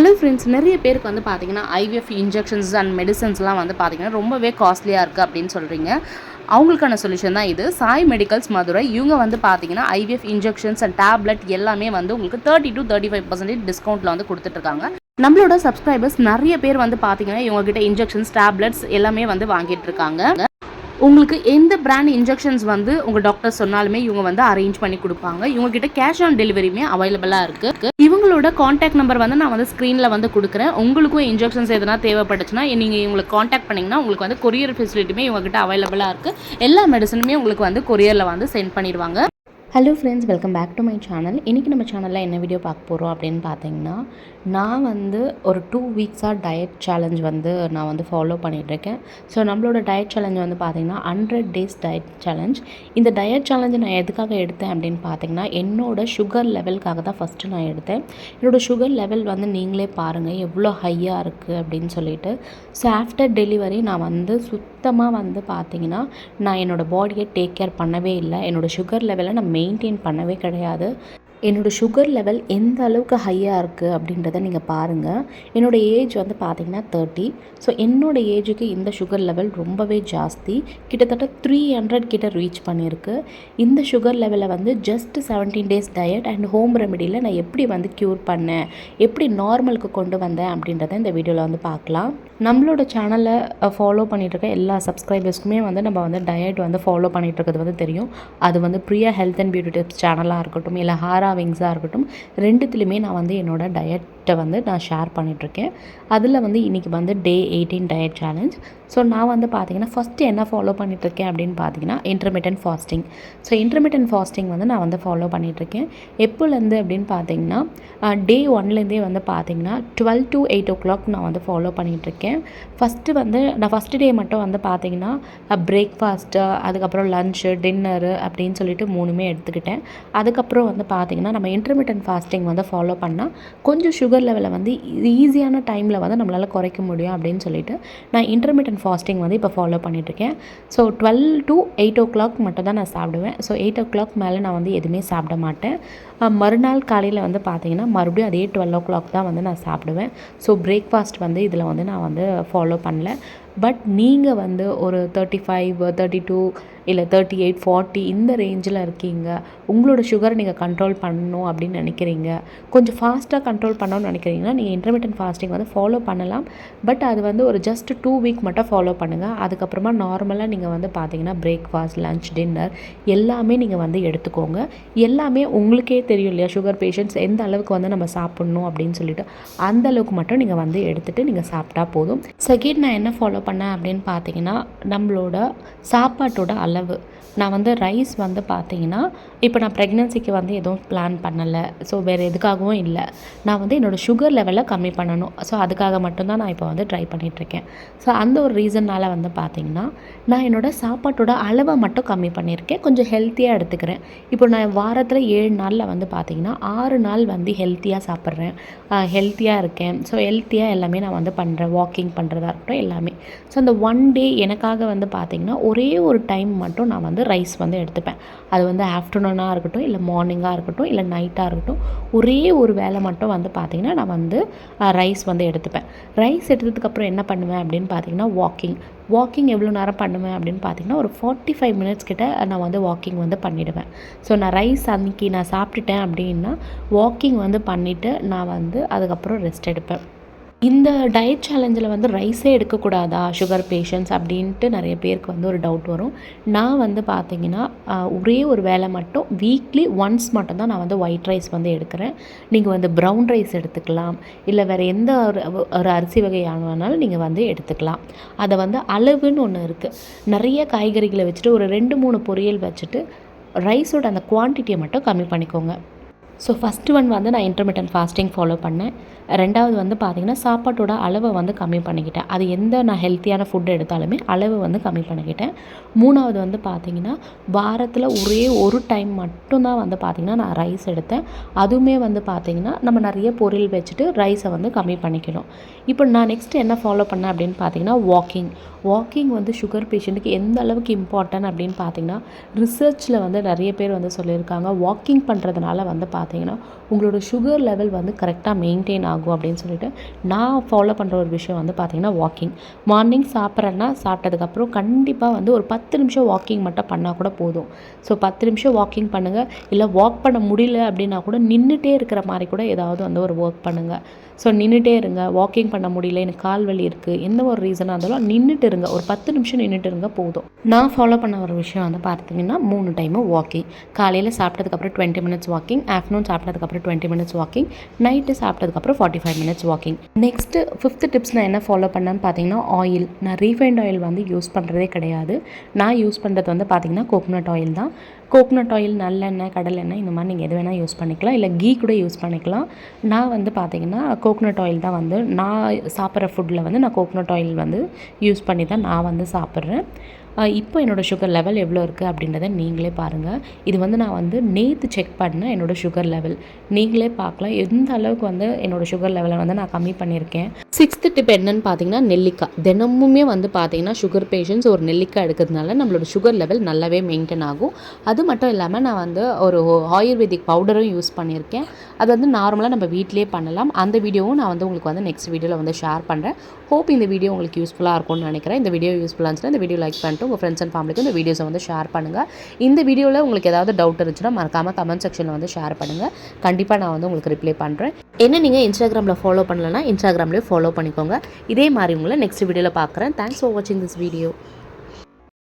Hello friends நிறைய பேருக்கு வந்து பார்த்தீங்கன்னா ஐவிஎஃப் இன்ஜெக்ஷன்ஸ் அண்ட் மெடிசன்ஸ்லாம் வந்து பார்த்தீங்கன்னா ரொம்பவே காஸ்ட்லியாக இருக்குது அப்படின்னு சொல்கிறீங்க அவங்களுக்கான சொல்யூஷன் தான் இது. சாய் மெடிக்கல்ஸ் மதுரை இவங்க வந்து பார்த்தீங்கன்னா ஐவிஎஃப் இன்ஜெக்ஷன்ஸ் அண்ட் டேப்லெட் எல்லாமே வந்து உங்களுக்கு thirty to thirty five percentage டிஸ்கவுண்ட்டில் வந்து கொடுத்துட்ருக்காங்க நம்மளோட சப்ஸ்கிரைபர்ஸ் நிறைய பேர் வந்து பார்த்தீங்கன்னா இவங்ககிட்ட இன்ஜெக்ஷன்ஸ் டேப்லெட்ஸ் எல்லாமே வந்து வாங்கிட்டு இருக்காங்க. உங்களுக்கு எந்த பிராண்ட் இன்ஜெக்ஷன்ஸ் வந்து உங்கள் டாக்டர் சொன்னாலுமே இவங்க வந்து அரேஞ்ச் பண்ணி கொடுப்பாங்க. இவங்க கிட்ட கேஷ் ஆன் டெலிவரியுமே அவைலபிளாக இருக்குது இவங்களோட காண்டாக்ட் நம்பர் வந்து நான் வந்து ஸ்க்ரீனில் வந்து கொடுக்குறேன். உங்களுக்கும் இன்ஜெக்ஷன்ஸ் எதனா தேவைப்பட்டுச்சுன்னா நீங்கள் இவங்களுக்கு காண்டாக்ட் பண்ணிங்கன்னா உங்களுக்கு வந்து கொரியர் ஃபெசிலிட்டியுமே இவங்ககிட்ட அவைலபிளாக இருக்குது எல்லா மெடிசனுமே உங்களுக்கு வந்து கொரியரில் வந்து சென்ட் பண்ணிடுவாங்க. Hello friends welcome back to my channel இன்றைக்கி நம்ம சேனலில் என்ன வீடியோ பார்க்க போகிறோம் அப்படின்னு பார்த்தீங்கன்னா நான் வந்து ஒரு டூ வீக்ஸாக டயட் சேலஞ்ச் வந்து நான் வந்து ஃபாலோ பண்ணிகிட்ருக்கேன் ஸோ நம்மளோட டயட் சேலஞ்ச் வந்து பார்த்திங்கன்னா ஹண்ட்ரட் டேஸ் டயட் சேலஞ்ச் இந்த டயட் சேலஞ்சை நான் எதுக்காக எடுத்தேன் அப்படின்னு பார்த்தீங்கன்னா என்னோட சுகர் லெவலுக்காக தான் ஃபஸ்ட்டு நான் எடுத்தேன். என்னோடய சுகர் லெவல் வந்து நீங்களே பாருங்கள் எவ்வளோ ஹையாக இருக்குது அப்படின்னு சொல்லிட்டு. ஸோ ஆஃப்டர் டெலிவரி நான் வந்து சுத் சுத்தமாக வந்து பார்த்தீங்கன்னா நான் என்னோடய பாடியை டேக் கேர் பண்ணவே இல்லை. என்னோடய சுகர் லெவலை நான் மெயின்டைன் பண்ணவே கிடையாது. என்னோடய சுகர் லெவல் எந்த அளவுக்கு ஹையாக இருக்குது அப்படின்றத நீங்கள் பாருங்கள் என்னோடய ஏஜ் வந்து பார்த்திங்கன்னா தேர்ட்டி ஸோ என்னோடய ஏஜுக்கு இந்த சுகர் லெவல் ரொம்பவே ஜாஸ்தி. கிட்டத்தட்ட த்ரீ ஹண்ட்ரட் கிட்ட ரீச் பண்ணியிருக்கு. இந்த சுகர் லெவலை வந்து just seventeen days diet and home ரெமெடியில் நான் எப்படி வந்து க்யூர் பண்ணேன்? எப்படி நார்மலுக்கு கொண்டு வந்தேன் அப்படின்றத இந்த வீடியோவில் வந்து பார்க்கலாம் நம்மளோட சேனலை ஃபாலோ பண்ணிகிட்ருக்க எல்லா சப்ஸ்கிரைபர்ஸ்க்குமே வந்து நம்ம வந்து டயட் வந்து ஃபாலோ பண்ணிகிட்ருக்கிறது வந்து தெரியும். அது வந்து Priya health and beauty tips சேனலாக இருக்கட்டும் இல்லை ஹாரா விங்ஸாக இருக்கட்டும் ரெண்டுத்துலேயுமே நான் வந்து என்னோட டயட்டை வந்து நான் ஷேர் பண்ணிகிட்ருக்கேன் அதில் வந்து இன்றைக்கி வந்து day eighteen diet challenge so நான் வந்து பார்த்திங்கன்னா ஃபஸ்ட்டு என்ன ஃபாலோ பண்ணிகிட்ருக்கேன் அப்படின்னு பார்த்தீங்கன்னா intermittent fasting so intermittent fasting வந்து நான் வந்து ஃபாலோ பண்ணிகிட்ருக்கேன் எப்போலேருந்து அப்படின்னு பார்த்தீங்கன்னா டே ஒன்லேருந்தே வந்து பார்த்தீங்கன்னா twelve to eight o'clock நான் வந்து ஃபாலோ பண்ணிகிட்ருக்கேன் ஃபஸ்ட்டு வந்து நான் ஃபஸ்ட்டு டே மட்டும் வந்து பார்த்தீங்கன்னா பிரேக்ஃபாஸ்ட்டு அதுக்கப்புறம் லன்ச்சு டின்னரு அப்படின்னு சொல்லிட்டு மூணுமே எடுத்துக்கிட்டேன். அதுக்கப்புறம் வந்து பார்த்தீங்கன்னா நம்ம இன்டர்மீடியன்ட் ஃபாஸ்டிங் வந்து ஃபாலோ பண்ணால் கொஞ்சம் சுகர் லெவலை வந்து ஈஸியான டைமில் வந்து நம்மளால் குறைக்க முடியும் அப்படின்னு சொல்லிட்டு நான் இன்டர்மீடியன்ட் ஃபாஸ்டிங் வந்து இப்போ ஃபாலோ பண்ணிகிட்ருக்கேன் so twelve to eight o'clock மட்டும் தான் நான் சாப்பிடுவேன். ஸோ எயிட் ஓ கிளாக் மேலே நான் வந்து எதுவுமே சாப்பிட மாட்டேன். மறுநாள் காலையில் வந்து பார்த்தீங்கன்னா மறுபடியும் அதே டுவெல் ஓ கிளாக் தான் வந்து நான் சாப்பிடுவேன். ஸோ பிரேக்ஃபாஸ்ட் வந்து இதில் வந்து நான் வந்து ஃபாலோ பண்ணல. பட் நீங்கள் வந்து ஒரு தேர்ட்டி ஃபைவ் தேர்ட்டி டூ இல்லை தேர்ட்டி எயிட் ஃபார்ட்டி இந்த ரேஞ்சில் இருக்கீங்க. உங்களோட சுகரை நீங்கள் கண்ட்ரோல் பண்ணணும் அப்படின்னு நினைக்கிறீங்க. கொஞ்சம் ஃபாஸ்ட்டாக கண்ட்ரோல் பண்ணணும்னு நினைக்கிறீங்கன்னா நீங்கள் இன்டர்மீடியன் ஃபாஸ்டிங் வந்து ஃபாலோ பண்ணலாம். பட் அது வந்து ஒரு ஜஸ்ட் டூ வீக் மட்டும் ஃபாலோ பண்ணுங்கள் அதுக்கப்புறமா நார்மலாக நீங்கள் வந்து பார்த்தீங்கன்னா பிரேக்ஃபாஸ்ட் லன்ச் டின்னர் எல்லாமே நீங்கள் வந்து எடுத்துக்கோங்க. எல்லாமே உங்களுக்கே தெரியும் இல்லையா? சுகர் பேஷண்ட்ஸ் எந்த அளவுக்கு வந்து நம்ம சாப்பிட்ணும் அப்படின்னு சொல்லிட்டு. அந்த அளவுக்கு மட்டும் நீங்கள் வந்து எடுத்துகிட்டு நீங்கள் சாப்பிட்டா போதும். செகண்ட் நான் என்ன ஃபாலோ பண்ணேன் அப்படின்னு பார்த்தீங்கன்னா நம்மளோட சாப்பாட்டோட அளவு நான் வந்து ரைஸ் வந்து பார்த்தீங்கன்னா இப்போ நான் ப்ரெக்னென்சிக்கு வந்து எதுவும் பிளான் பண்ணலை. ஸோ வேறு எதுக்காகவும் இல்லை. நான் வந்து என்னோடய சுகர் லெவலை கம்மி பண்ணணும். ஸோ அதுக்காக மட்டும்தான் நான் இப்போ வந்து ட்ரை பண்ணிகிட்ருக்கேன் ஸோ அந்த ஒரு ரீசன்னால் வந்து பார்த்தீங்கன்னா நான் என்னோடய சாப்பாட்டோட அளவை மட்டும் கம்மி பண்ணியிருக்கேன். கொஞ்சம் ஹெல்த்தியாக எடுத்துக்கிறேன். இப்போ நான் வாரத்தில் ஏழு நாளில் வந்து பார்த்தீங்கன்னா ஆறு நாள் வந்து ஹெல்த்தியாக சாப்பிட்றேன். ஹெல்த்தியாக இருக்கேன். ஸோ ஹெல்த்தியாக எல்லாமே நான் வந்து பண்ணுறேன் வாக்கிங் பண்ணுறதா இருக்கட்டும் எல்லாமே. ஸோ அந்த ஒன் டே எனக்காக வந்து பார்த்திங்கன்னா ஒரே ஒரு டைம் மட்டும் நான் வந்து ரைஸ் வந்து எடுத்துப்பேன். அது வந்து ஆஃப்டர்நூனாக இருக்கட்டும் இல்லை மார்னிங்காக இருக்கட்டும் இல்லை நைட்டாக இருக்கட்டும் ஒரே ஒரு வேலை மட்டும் வந்து பார்த்திங்கன்னா நான் வந்து ரைஸ் வந்து எடுத்துப்பேன். ரைஸ் எடுத்ததுக்கப்புறம் என்ன பண்ணுவேன் அப்படின்னு பார்த்தீங்கன்னா வாக்கிங். வாக்கிங் எவ்வளோ நேரம் பண்ணுவேன் அப்படின்னு பார்த்தீங்கன்னா ஒரு ஃபார்ட்டி ஃபைவ் மினிட்ஸ் கிட்ட நான் வந்து வாக்கிங் வந்து பண்ணிவிடுவேன் ஸோ நான் ரைஸ் அன்றைக்கி நான் சாப்பிட்டுட்டேன் அப்படின்னா வாக்கிங் வந்து பண்ணிவிட்டு நான் வந்து அதுக்கப்புறம் ரெஸ்ட் எடுப்பேன். இந்த டயட் சேலஞ்சில் வந்து ரைஸே எடுக்கக்கூடாதா? சுகர் பேஷண்ட்ஸ் அப்படின்ட்டு நிறைய பேருக்கு வந்து ஒரு டவுட் வரும். நான் வந்து பார்த்தீங்கன்னா ஒரே ஒரு வேலை மட்டும் வீக்லி ஒன்ஸ் மட்டும்தான் நான் வந்து ஒயிட் ரைஸ் வந்து எடுக்கிறேன். நீங்கள் வந்து ப்ரௌன் ரைஸ் எடுத்துக்கலாம். இல்லை வேறு எந்த ஒரு ஒரு அரிசி வகையானாலும் நீங்கள் வந்து எடுத்துக்கலாம். அதை வந்து அளவுன்னு ஒன்று இருக்குது நிறைய காய்கறிகளை வச்சுட்டு ஒரு ரெண்டு மூணு பொரியல் வச்சுட்டு ரைஸோட அந்த குவான்டிட்டியை மட்டும் கம்மி பண்ணிக்கோங்க. ஸோ ஃபஸ்ட்டு ஒன் வந்து நான் இன்டர்மீடியன் ஃபாஸ்டிங் ஃபாலோ பண்ணேன். ரெண்டாவது வந்து பார்த்திங்கன்னா சாப்பாட்டோட அளவை வந்து கம்மி பண்ணிக்கிட்டேன். அது எந்த நான் ஹெல்த்தியான ஃபுட் எடுத்தாலுமே அளவு வந்து கம்மி பண்ணிக்கிட்டேன். மூணாவது வந்து பார்த்திங்கன்னா வாரத்தில் ஒரே ஒரு டைம் மட்டும்தான் வந்து பார்த்திங்கன்னா நான் ரைஸ் எடுத்தேன். அதுவுமே வந்து பார்த்திங்கன்னா நம்ம நிறைய பொரியல் வச்சுட்டு ரைஸை வந்து கம்மி பண்ணிக்கணும். இப்போ நான் நெக்ஸ்ட் என்ன ஃபாலோ பண்ணேன் அப்படின்னு பார்த்தீங்கன்னா வாக்கிங் வாக்கிங் வந்து சுகர் பேஷண்ட்டுக்கு எந்த அளவுக்கு இம்பார்ட்டன்ட் அப்படின்னு பார்த்தீங்கன்னா ரிசர்ச்சில் வந்து நிறைய பேர் வந்து சொல்லியிருக்காங்க. வாக்கிங் பண்ணுறதுனால வந்து பார்த்தீங்கன்னா பார்த்தீங்கன்னா உங்களோட சுகர் லெவல் வந்து கரெக்டாக மெயின்டைன் ஆகும் அப்படின்னு சொல்லிட்டு நான் ஃபாலோ பண்ணுற ஒரு விஷயம் வந்து பார்த்திங்கன்னா வாக்கிங் மார்னிங் சாப்பிட்றேன்னா சாப்பிட்டதுக்கப்புறம் கண்டிப்பாக வந்து ஒரு பத்து நிமிஷம் வாக்கிங் மட்டும் பண்ணால் கூட போதும். ஸோ பத்து நிமிஷம் வாக்கிங் பண்ணுங்கள் இல்லை வாக் பண்ண முடியல அப்படின்னா கூட நின்றுட்டே இருக்கிற மாதிரி கூட ஏதாவது வந்து ஒரு ஒர்க் பண்ணுங்கள் ஸோ நின்றுட்டே இருங்க. வாக்கிங் பண்ண முடியல எனக்கு கால் வலி இருக்குது எந்த ஒரு ரீசனாக இருந்தாலும் நின்றுட்டு இருங்க. ஒரு பத்து நிமிஷம் நின்றுட்டு இருங்க போதும். நான் ஃபாலோ பண்ண ஒரு விஷயம் வந்து பார்த்தீங்கன்னா மூணு டைமும் வாக்கிங் காலையில் சாப்பிட்டதுக்கப்புறம் டுவெண்ட்டி மினிட்ஸ் வாக்கிங் ஆஃப்டர்நூன் சாப்பிட்டதுக்கப்புறம் டுவெண்ட்டி மினிட்ஸ் வாக்கிங் நைட்டு சாப்பிட்டதுக்கப்புறம் forty five minutes walking next fifth tips நான் என்ன ஃபாலோ பண்ணேன்னு பார்த்தீங்கன்னா ஆயில் நான் ரீஃபைண்ட் ஆயில் வந்து யூஸ் பண்ணுறதே கிடையாது. நான் யூஸ் பண்ணுறது வந்து பார்த்தீங்கன்னா கோகோனட் ஆயில் தான். கோக்னட் ஆயில் நல்லெண்ணெய் கடலெண்ணெய் இந்த மாதிரி நீங்கள் எது வேணால் யூஸ் பண்ணிக்கலாம். இல்லை கீ கூட யூஸ் பண்ணிக்கலாம். நான் வந்து பார்த்தீங்கன்னா கோக்னட் ஆயில் தான் வந்து நான் சாப்பிட்ற ஃபுட்டில் வந்து நான் கோக்னட் ஆயில் வந்து யூஸ் பண்ணி தான் நான் வந்து சாப்பிட்றேன். இப்போ என்னோடய சுகர் லெவல் எவ்வளோ இருக்குது அப்படின்றத நீங்களே பாருங்கள் இது வந்து நான் வந்து நேற்று செக் பண்ணேன் என்னோடய சுகர் லெவல் நீங்களே பார்க்கலாம். எந்த அளவுக்கு வந்து என்னோடய சுகர் லெவலை வந்து நான் கம்மி பண்ணியிருக்கேன். சிக்ஸ்த்து டிப் என்னன்னு பார்த்தீங்கன்னா நெல்லிக்காய். தினமுமே வந்து பார்த்தீங்கன்னா சுகர் பேஷண்ட்ஸ் ஒரு நெல்லிக்காய் எடுக்கிறதுனால நம்மளோட சுகர் லெவல் நல்லாவே மெயின்டைன் ஆகும். அது அது மட்டும் இல்லாமல் நான் வந்து ஒரு ஆயுர்வேதிக் பவுடரும் யூஸ் பண்ணியிருக்கேன். அது வந்து நார்மலாக நம்ம வீட்டிலே பண்ணலாம். அந்த வீடியோவும் நான் வந்து உங்களுக்கு வந்து நெக்ஸ்ட் வீடியோவில் வந்து ஷேர் பண்ணுறேன் ஹோப் இந்த வீடியோ உங்களுக்கு யூஸ்ஃபுல்லாக இருக்கும்னு நினைக்கிறேன். இந்த வீடியோ யூஸ்ஃபுல்லாக இருந்துச்சுன்னா இந்த வீடியோ லைக் பண்ணிட்டு உங்கள் ஃப்ரெண்ட்ஸ் அண்ட் ஃபேமிலிக்கு இந்த வீடியோஸை வந்து ஷேர் பண்ணுங்கள் இந்த வீடியோவில் உங்களுக்கு ஏதாவது டவுட் இருந்துச்சுன்னா மறக்காமல் கமெண்ட் செக்ஷனில் வந்து ஷேர் பண்ணுங்கள் கண்டிப்பாக நான் வந்து உங்களுக்கு ரிப்ளை பண்ணுறேன் என்ன நீங்கள் இன்ஸ்டாகிராமில் ஃபாலோ பண்ணலன்னா இன்ஸ்டாகிராம்லேயே ஃபாலோ பண்ணிக்கோங்க. இதே மாதிரி உங்களை நெக்ஸ்ட் வீடியோவில் பார்க்குறேன் தேங்க்ஸ் ஃபார் வாட்சிங் திஸ் வீடியோ